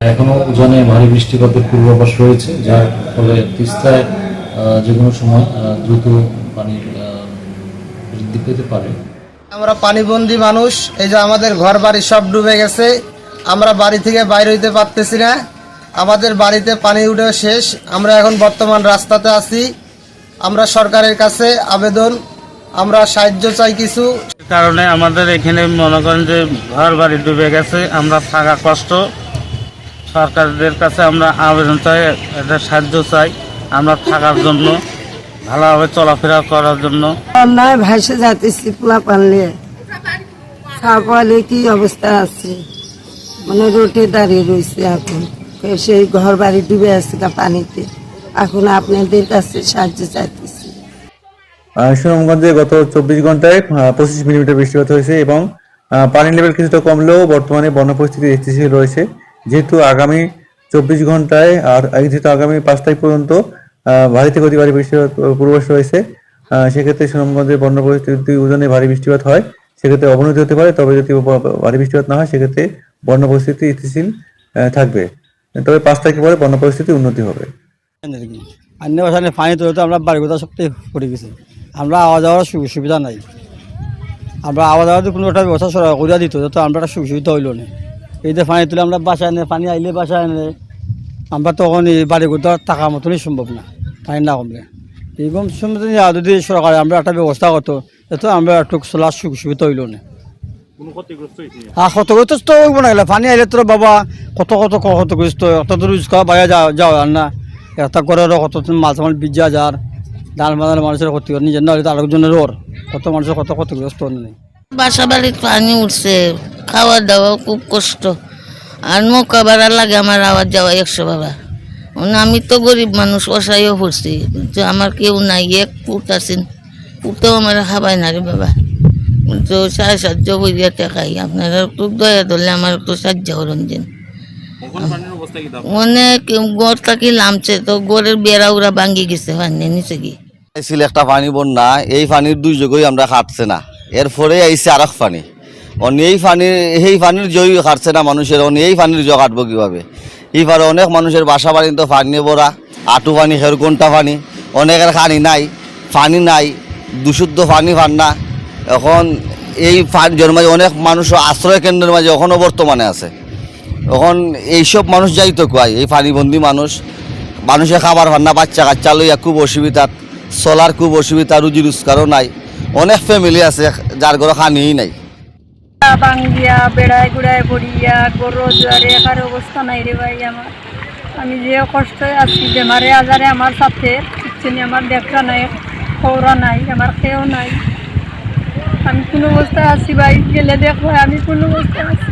এখনও উজানে ভারী বৃষ্টিপাতের পূর্বাভাস রয়েছে যার ফলে তিস্তায় যে কোনো সময় দ্রুত পানির আহ, বৃদ্ধি পেতে পারে। আমরা পানিবন্দী মানুষ এই যে আমাদের ঘর বাড়ি সব ডুবে গেছে আমরা বাড়ি থেকে বাইরে হইতে পারতেছি না আমাদের বাড়িতে পানি উঠে শেষ আমরা এখন বর্তমান রাস্তাতে আছি আমরা সরকারের কাছে আবেদন আমরা সাহায্য চাই কিছু। কারণে আমাদের এখানে মনে করেন যে ঘর বাড়ি ডুবে গেছে আমরা থাকা কষ্ট সরকারদের কাছে আমরা আবেদন চাই একটা সাহায্য চাই আমরা থাকার জন্য ভালোভাবে চলাফেরা করার জন্য। নয় ভাসে যাতেছি পোলা পানলে তারপরে কি অবস্থা আছে? মানে রোটে দাঁড়িয়ে রয়েছে এখন। সেই ঘর বাড়ি ডুবে আছে পানিতে। এখন আপনাদের কাছে সাহায্য চাইতেছি। আহ, সুনামগঞ্জে গত চব্বিশ ঘন্টায় পঁচিশ মিলিমিটার বৃষ্টিপাত হয়েছে এবং পানির লেভেল কিছুটা কমলেও বর্তমানে বন্যা পরিস্থিতি স্থিতিশীল রয়েছে। যেহেতু আগামী চব্বিশ ঘন্টায় আর যেহেতু আগামী পাঁচ তারিখ পর্যন্ত ভারী থেকে অতি ভারী বৃষ্টিপাত পূর্বাভাস রয়েছে সেক্ষেত্রে সুনামগঞ্জের বন্যা পরিস্থিতি উজনে ভারী বৃষ্টিপাত হয়, সেক্ষেত্রে অবনতি হতে পারে, তবে যদি ভারী বৃষ্টিপাত না হয়, সেক্ষেত্রে বন্যা পরিস্থিতি স্থিতিশীল থাকবে। তবে পাঁচ তারিখের পরে বন্যা পরিস্থিতি উন্নতি হবে। অন্য বাসায় পানি তুলে আমরা বাড়ি কোথাও সবটাই পড়ে গেছি। আমরা আওয়া যাওয়ার সুবিধা নাই। আমরা আওয়া যাওয়ার কোনো একটা ব্যবস্থা করিয়া দিত তো আমরা একটা সুবিধা হইল না। এই যে পানি তুলে আমরা বাসায় এনে পানি আইলে বাসায় এনে আমরা তখন এই বাড়ি কোথাও থাকা মতনই সম্ভব না পানি না কমলে এরকম সময় যদি সরকার আমরা একটা ব্যবস্থা করতো তো আমরা একটু চলার সুখ সুবিধা হইল না। ক্ষতিগ্রস্ত তো হইব না গেলে পানি আইলে তোর বাবা কত কত ক্ষতিগ্রস্ত একটা তো রোজ খাওয়া বাইরে যাওয়া যাওয়া না। একটা করে কত মাছ মাছ বিজা যার ডাল মাদাল মানুষের ক্ষতি নিজের না হলে তো আরেকজনের ওর কত মানুষের কত ক্ষতিগ্রস্ত নেই? বাসা বাড়ির পানি উঠছে। খাওয়া দাওয়া খুব কষ্ট। আর নৌকা ভাড়া লাগে আমার আওয়াজ যাওয়া একশো বাবা মানে আমি তো গরিব মানুষ অসাইও পড়ছি। কিন্তু আমার কেউ নাই এক পুত আছেন পুতেও আমার খাবাই না রে বাবা। তো সাড়ে সাহায্য করিয়া টেকাই আপনারা একটু দয়া ধরলে আমার একটু সাহায্য করুন যেন। অনেক গড় থাকি লামছে তো গড়ের বেড়া উড়া ভাঙ্গি গেছে পানি নিচে কি আইছিল একটা পানি বন্যা এই পানির দুই দুর্যোগই আমরা খাটছে না। এরপরে আইছে আর এক পানি। অন্য এই পানির এই পানির জয় কাটছে না মানুষের অন্য এই পানির জয় কাটবো কীভাবে? এইবারে অনেক মানুষের বাসা বাড়ি তো পানি ভরা আটু পানি হের ঘণ্টা পানি অনেকের খানি নাই পানি নাই বিশুদ্ধ পানি পান না। এখন এই পানির মাঝে অনেক মানুষ আশ্রয় কেন্দ্রের মাঝে এখনও বর্তমানে আছে। এখন এইসব মানুষ যাইতো কয়, এই পানিবন্দি মানুষ। মানুষে খাবার পান না, বাচ্চা কাচ্চা লইয়া খুব অসুবিধা, চলার খুব অসুবিধা রুজি রোজগারও নাই। অনেক ফ্যামিলি আছে, যার ঘরে খানিই নাই। বাঙ্গিয়া বেড়ায় গুড়ায় ভরিয়া, গরু, জোয়ারে একার অবস্থা নাই রে ভাই আমার। আমি যে কষ্ট আছি, বেমারে আজারে আমার সাথে নেই, আমার দেখা নাই খৌরা নাই, আমার খেয়েও নাই। আমি কোনো অবস্থায় আছি ভাই? গেলে দেখো আমি কোনো অবস্থায় আছি?